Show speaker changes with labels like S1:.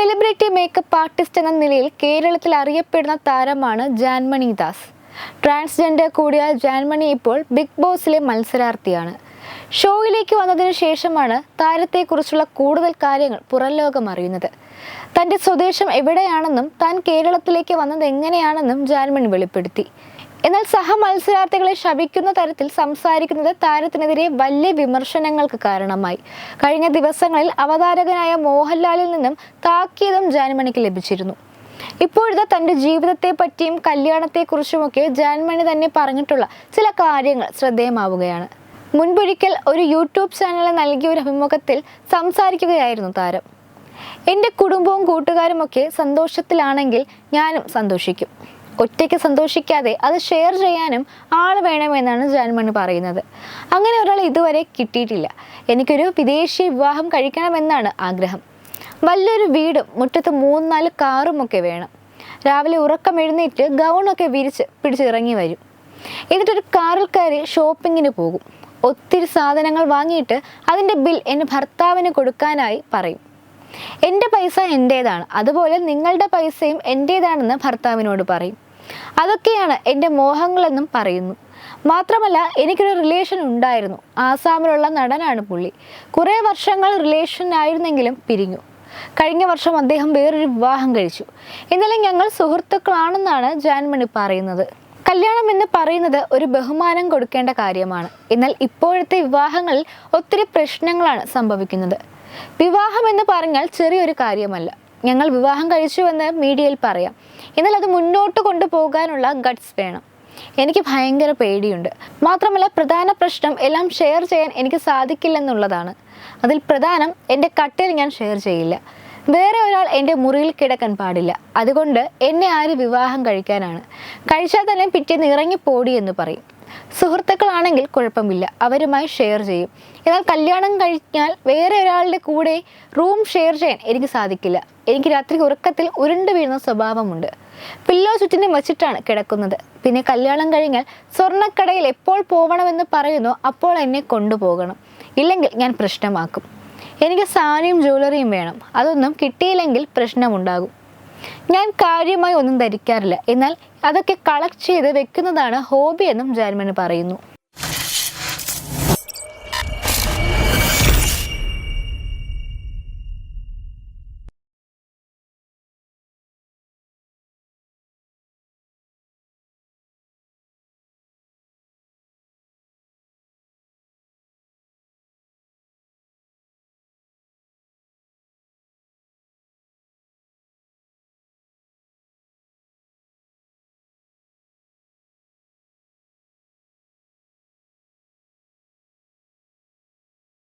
S1: Celebrity makeup artist എന്ന നിലയിൽ കേരളത്തിൽ അറിയപ്പെടുന്ന താരമാണ് ജാൻമണി ദാസ്. ട്രാൻസ്ജെൻഡർ കൂടിയ ജാൻമണി ഇപ്പോൾ ബിഗ് ബോസിലെ മത്സരാർത്ഥിയാണ്. ഷോയിലേക്ക് വന്നതിനു ശേഷമാണ് താരത്തെക്കുറിച്ചുള്ള കൂടുതൽ കാര്യങ്ങൾ പുറം ലോകം അറിയുന്നത്. തന്റെ സ്വദേശം എവിടെയാണെന്നും താൻ കേരളത്തിലേക്ക് വന്നത് എങ്ങനെയാണെന്നും ജാൻമണി വെളിപ്പെടുത്തി. എന്നാൽ സഹ മത്സരാർത്ഥികളെ ശപിക്കുന്ന തരത്തിൽ സംസാരിക്കുന്നത് താരത്തിനെതിരെ വലിയ വിമർശനങ്ങൾക്ക് കാരണമായി. കഴിഞ്ഞ ദിവസങ്ങളിൽ അവതാരകനായ മോഹൻലാലിൽ നിന്നും താക്കീതും ജാൻമണിക്ക് ലഭിച്ചിരുന്നു. ഇപ്പോഴത്തെ തന്റെ ജീവിതത്തെ പറ്റിയും കല്യാണത്തെക്കുറിച്ചുമൊക്കെ ജാൻമണി തന്നെ പറഞ്ഞിട്ടുള്ള ചില കാര്യങ്ങൾ ശ്രദ്ധേയമാവുകയാണ്. മുൻപൊരിക്കൽ ഒരു യൂട്യൂബ് ചാനലിന് നൽകിയ ഒരു അഭിമുഖത്തിൽ സംസാരിക്കുകയായിരുന്നു താരം. എന്റെ കുടുംബവും കൂട്ടുകാരുമൊക്കെ സന്തോഷത്തിലാണെങ്കിൽ ഞാനും സന്തോഷിക്കും. ഒറ്റയ്ക്ക് സന്തോഷിക്കാതെ അത് ഷെയർ ചെയ്യാനും ആൾ വേണമെന്നാണ് ജാൻമണി പറയുന്നത്. അങ്ങനെ ഒരാൾ ഇതുവരെ കിട്ടിയിട്ടില്ല. എനിക്കൊരു വിദേശി വിവാഹം കഴിക്കണമെന്നാണ് ആഗ്രഹം. വലിയൊരു വീടും മുറ്റത്ത് മൂന്ന് നാല് കാറുമൊക്കെ വേണം. രാവിലെ ഉറക്കം എഴുന്നേറ്റ് ഗൗണൊക്കെ വിരിച്ച് പിടിച്ചിറങ്ങി വരും. എന്നിട്ടൊരു കാറിൽ കയറി ഷോപ്പിങ്ങിന് പോകും. ഒത്തിരി സാധനങ്ങൾ വാങ്ങിയിട്ട് അതിന്റെ ബിൽ എന്റെ ഭർത്താവിന് കൊടുക്കാനായി പറയും. എന്റെ പൈസ എന്റേതാണ് അതുപോലെ നിങ്ങളുടെ പൈസയും എന്റേതാണെന്ന് ഭർത്താവിനോട് പറയും. അതൊക്കെയാണ് എന്റെ മോഹങ്ങളെന്നും പറയുന്നു. മാത്രമല്ല എനിക്കൊരു റിലേഷൻ ഉണ്ടായിരുന്നു. ആസാമിലുള്ള നടനാണ് പുള്ളി. കുറേ വർഷങ്ങൾ റിലേഷൻ ആയിരുന്നെങ്കിലും പിരിഞ്ഞു. കഴിഞ്ഞ വർഷം അദ്ദേഹം വേറൊരു വിവാഹം കഴിച്ചു. ഇന്നലെ ഞങ്ങൾ സുഹൃത്തുക്കളാണെന്നാണ് ജാൻമണി പറയുന്നത്. കല്യാണം എന്ന് പറയുന്നത് ഒരു ബഹുമാനം കൊടുക്കേണ്ട കാര്യമാണ്. എന്നാൽ ഇപ്പോഴത്തെ വിവാഹങ്ങളിൽ ഒത്തിരി പ്രശ്നങ്ങളാണ് സംഭവിക്കുന്നത്. വിവാഹം എന്ന് പറഞ്ഞാൽ ചെറിയൊരു കാര്യമല്ല. ഞങ്ങൾ വിവാഹം കഴിച്ചുവെന്ന് മീഡിയയിൽ പറയാം. എന്നാൽ അത് മുന്നോട്ട് കൊണ്ടുപോകാനുള്ള ഗട്ട്സ് വേണം. എനിക്ക് ഭയങ്കര പേടിയുണ്ട്. മാത്രമല്ല പ്രധാന പ്രശ്നം എല്ലാം ഷെയർ ചെയ്യാൻ എനിക്ക് സാധിക്കില്ലെന്നുള്ളതാണ്. അതിൽ പ്രധാനം എന്റെ കട്ടിൽ ഞാൻ ഷെയർ ചെയ്യില്ല. വേറെ ഒരാൾ എന്റെ മുറിയിൽ കിടക്കാൻ പാടില്ല. അതുകൊണ്ട് എന്നെ ആര് വിവാഹം കഴിക്കാനാണ്. കഴിച്ചാൽ തന്നെ പിറ്റേന്ന് ഇറങ്ങിപ്പോടി എന്ന് പറയും. സുഹൃത്തുക്കളാണെങ്കിൽ കുഴപ്പമില്ല. അവരുമായി ഷെയർ ചെയ്യും. എന്നാൽ കല്യാണം കഴിഞ്ഞാൽ വേറെ ഒരാളുടെ കൂടെ റൂം ഷെയർ ചെയ്യാൻ എനിക്ക് സാധിക്കില്ല. എനിക്ക് രാത്രി ഉറക്കത്തിൽ ഉരുണ്ടു വീഴുന്ന സ്വഭാവമുണ്ട്. പില്ലോ ചുറ്റിനും വച്ചിട്ടാണ് കിടക്കുന്നത്. പിന്നെ കല്യാണം കഴിഞ്ഞാൽ സ്വർണക്കടയിൽ എപ്പോൾ പോകണമെന്ന് പറയുന്നു അപ്പോൾ എന്നെ കൊണ്ടുപോകണം. ഇല്ലെങ്കിൽ ഞാൻ പ്രശ്നമാക്കും. എനിക്ക് സാനിയും ജ്വല്ലറിയും വേണം. അതൊന്നും കിട്ടിയില്ലെങ്കിൽ പ്രശ്നമുണ്ടാകും. ഞാൻ കാര്യമായി ഒന്നും ധരിക്കാറില്ല. എന്നാൽ അതൊക്കെ കളക്ട് ചെയ്ത് വെക്കുന്നതാണ് ഹോബി എന്നും ജാൻമണി പറയുന്നു.